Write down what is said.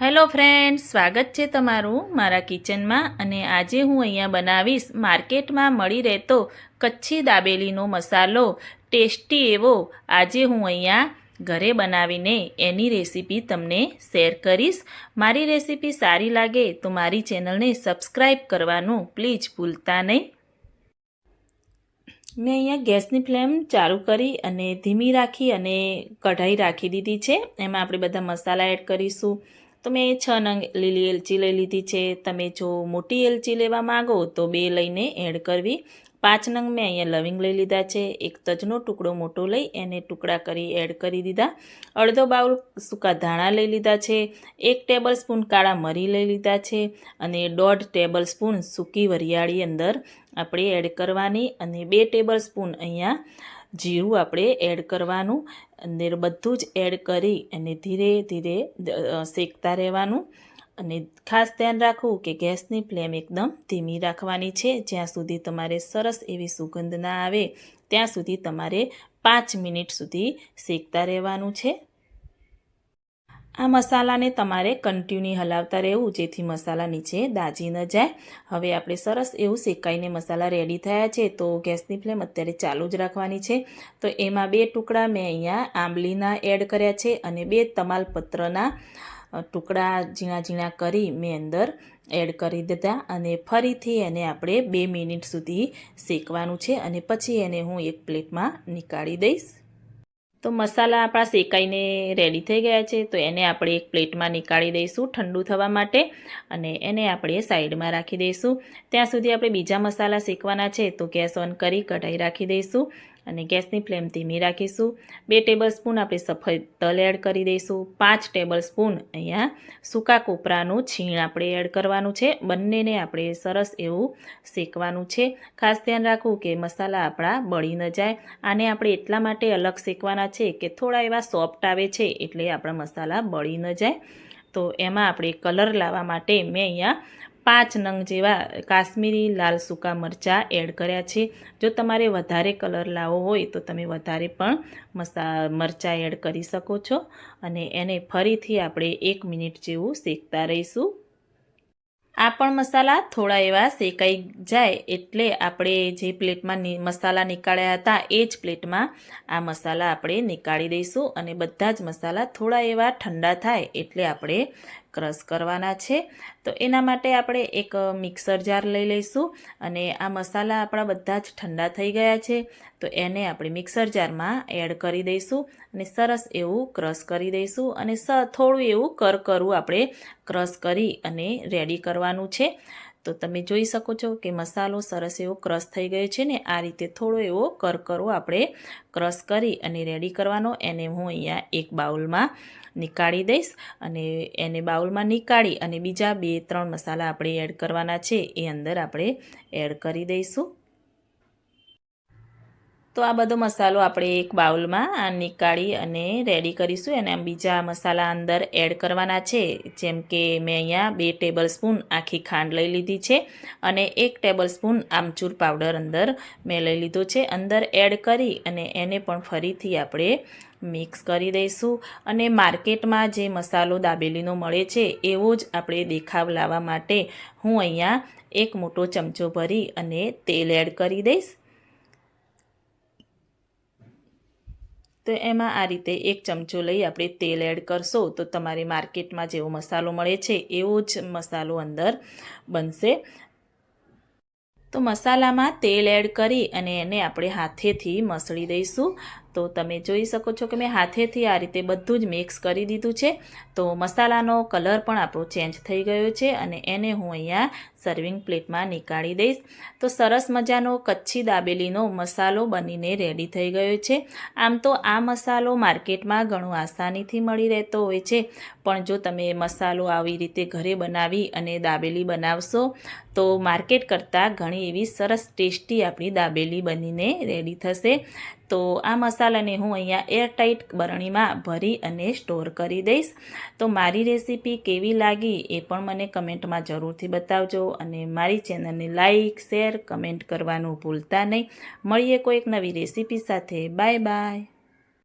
Hello friend સ્વાગત છે તમારું મારા કિચનમાં અને આજે હું અહીંયા બનાવીશ માર્કેટમાં મળી રહેતો કચ્છી દાબેલીનો મસાલો. ટેસ્ટી એવો આજે હું અહીંયા ઘરે બનાવીને એની રેસીપી તમને શેર કરીશ. મારી રેસીપી સારી લાગે તો મારી ચેનલને સબસ્ક્રાઈબ કરવાનું પ્લીઝ ભૂલતા નહીં. મેં અહીંયા ગેસની ફ્લેમ ચાલુ કરી અને ધીમી રાખી અને કઢાઈ રાખી દીધી છે. એમાં આપણે બધા મસાલા એડ કરીશું. તો મેં છ નંગ લીલી એલચી લઈ લીધી છે. તમે જો મોટી એલચી લેવા માગો તો બે લઈને એડ કરવી. પાંચ નંગ મેં અહીંયા લવિંગ લઈ લીધા છે. એક તજનો ટુકડો મોટો લઈ એને ટુકડા કરી એડ કરી દીધા. અડધો બાઉલ સૂકા ધાણા લઈ લીધા છે. એક ટેબલ સ્પૂન કાળા મરી લઈ લીધા છે અને દોઢ ટેબલ સ્પૂન સૂકી વરિયાળી અંદર આપણે એડ કરવાની અને બે ટેબલ સ્પૂન અહીંયા જીરું આપણે એડ કરવાનું અંદર બધું જ એડ કરી, અને ધીરે ધીરે શેકતા રહેવાનું. અને ખાસ ધ્યાન રાખવું કે ગેસની ફ્લેમ એકદમ ધીમી રાખવાની છે. જ્યાં સુધી તમારે સરસ એવી સુગંધ ના આવે, ત્યાં સુધી તમારે પાંચ મિનિટ સુધી શેકતા રહેવાનું છે. આ મસાલાને તમારે કન્ટિન્યુ હલાવતા રહેવું, જેથી મસાલા નીચે દાજી ન જાય. હવે આપણે સરસ એવું શેકાઈને મસાલા રેડી થયા છે, તો ગેસની ફ્લેમ અત્યારે ચાલુ જ રાખવાની છે. તો એમાં બે ટુકડા મેં અહીંયા આંબલીના એડ કર્યા છે અને બે તમાલપત્રના ટુકડા ઝીણા ઝીણા કરી મેં અંદર એડ કરી દીધા. અને ફરીથી એને આપણે બે મિનિટ સુધી શેકવાનું છે અને પછી એને હું એક પ્લેટમાં નીકાળી દઈશ. તો મસાલા આપણા શેકાઈને રેડી થઈ ગયા છે, તો એને આપણે એક પ્લેટમાં નીકાળી દઈશું ઠંડુ થવા માટે અને એને આપણે સાઈડમાં રાખી દઈશું. ત્યાં સુધી આપણે બીજા મસાલા શેકવાના છે, તો ગેસ ઓન કરી કઢાઈ રાખી દઈશું. અને ગેસની ફ્લેમ ધીમી રાખીશું બે ટેબલ સ્પૂન આપણે સફેદ તલ એડ કરી દઈશું. પાંચ ટેબલ સ્પૂન અહીંયા સૂકા કોપરાનું છીણ આપણે એડ કરવાનું છે. બંનેને આપણે સરસ એવું શેકવાનું છે. ખાસ ધ્યાન રાખવું કે મસાલા આપણા બળી ન જાય. આને આપણે એટલા માટે અલગ શેકવાના છે કે થોડા એવા સોફ્ટ આવે છે એટલે આપણા મસાલા બળી ન જાય. તો એમાં આપણે કલર લાવવા માટે મેં અહીંયા પાંચ નંગ જેવા કાશ્મીરી લાલ સૂકા મરચાં એડ કર્યા છે. જો તમારે વધારે કલર લાવવો હોય તો તમે વધારે પણ મસા, મરચાં એડ કરી શકો છો. અને એને ફરીથી આપણે એક મિનિટ જેવું શેકતા રહીશું. આ પણ મસાલા થોડા એવા શેકાઈ જાય એટલે આપણે જે પ્લેટમાં મસાલા નીકાળ્યા હતા એ જ પ્લેટમાં આ મસાલા આપણે નીકાળી દઈશું. અને બધા જ મસાલા થોડા એવા ઠંડા થાય એટલે આપણે ક્રશ કરવાના છે. તો એના માટે આપણે એક મિક્સર જાર લઈ લઈશું અને આ મસાલા આપણા બધા જ ઠંડા થઈ ગયા છે. તો એને આપણે મિક્સર જારમાં એડ કરી દઈશું અને સરસ એવું ક્રશ કરી દઈશું અને સ, થોડું એવું કરકરું આપણે ક્રશ કરી અને રેડી કરવાનું છે. તો તમે જોઈ શકો છો કે મસાલો સરસ એવો ક્રશ થઈ ગયો છે ને, આ રીતે થોડો એવો કરકરો આપણે ક્રશ કરી અને રેડી કરવાનો. એને હું અહીંયા એક બાઉલમાં નીકાળી દઈશ અને એને બાઉલમાં નીકાળી અને બીજા બે, ત્રણ મસાલા આપણે એડ કરવાના છે, એ અંદર આપણે એડ કરી દઈશું. તો આ બધો મસાલો આપણે એક બાઉલમાં નીકાળી અને રેડી કરીશું. અને બીજા મસાલા અંદર એડ કરવાના છે. જેમ કે મેં અહીંયા બે ટેબલ સ્પૂન આખી ખાંડ લઈ લીધી છે અને એક ટેબલ સ્પૂન આમચૂર પાવડર અંદર મેં લઈ લીધો છે. અંદર એડ કરી અને એને પણ ફરીથી આપણે મિક્સ કરી દઈશું. અને માર્કેટમાં જે મસાલો દાબેલીનો મળે છે, એવો જ આપણે દેખાવ લાવવા માટે હું અહીંયા એક મોટો ચમચો ભરી અને તેલ એડ કરી દઈશ. તો એમાં આ રીતે એક ચમચો લઈ આપણે તેલ એડ કરશો તો તમારે માર્કેટમાં જેવો મસાલો મળે છે એવો જ મસાલો અંદર બનશે. તો મસાલામાં તેલ એડ કરી અને એને આપણે હાથેથી મસળી દઈશું. તો તમે જોઈ શકો છો કે મેં હાથેથી આ રીતે બધું જ મિક્સ કરી દીધું છે. તો મસાલાનો કલર પણ આપણો ચેન્જ થઈ ગયો છે અને એને હું અહીંયા સર્વિંગ પ્લેટમાં નીકાળી દઈશ. તો સરસ મજાનો કચ્છી દાબેલીનો મસાલો બનીને રેડી થઈ ગયો છે. આમ તો આ મસાલો માર્કેટમાં ઘણું આસાનીથી મળી રહેતો હોય છે. પણ જો તમે મસાલો આવી રીતે ઘરે બનાવી અને દાબેલી બનાવશો, તો માર્કેટ કરતાં ઘણી એવી સરસ ટેસ્ટી આપણી દાબેલી બનીને રેડી થશે. તો આ મસાલાને હું અહીંયા એરટાઈટ બરણીમાં ભરી અને સ્ટોર કરી દઈશ. તો મારી રેસીપી કેવી લાગી એ પણ મને કમેન્ટમાં જરૂરથી બતાવજો અને મારી ચેનલને લાઇક શેર કમેન્ટ કરવાનું ભૂલતા નહીં. મળીએ કોઈક નવી રેસીપી સાથે. Bye bye